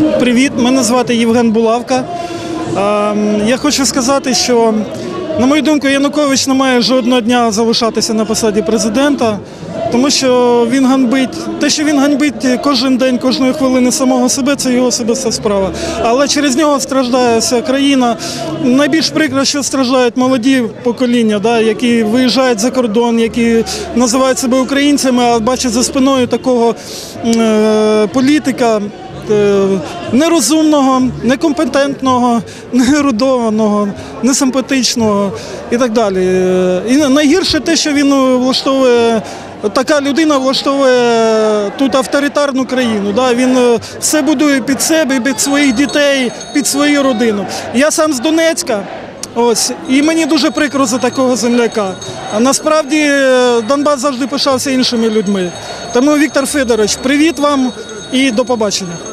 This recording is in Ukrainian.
Привіт, мене звати Євген Булавка. Ем, Я хочу сказати, що, на мою думку, Янукович не має жодного дня залишатися на посаді президента, тому що він ганьбить. Те, що він ганьбить кожен день, кожної хвилини самого себе, це його особиста справа. Але через нього страждає вся країна. Найбільш прикро, що страждають молоді покоління, да, які виїжджають за кордон, які називають себе українцями, а бачать за спиною такого е, політика нерозумного, некомпетентного, неерудованого, несимпатичного і так далі. Е, І найгірше те, що він е, влаштовує. Така людина влаштовує тут авторитарну країну. Да? Він е, все будує під себе, під своїх дітей, під свою родину. Я сам з Донецька. Ось, і мені дуже прикро за такого земляка. А насправді е, Донбас завжди пишався іншими людьми. Тому, Віктор Федорович, привіт вам і до побачення.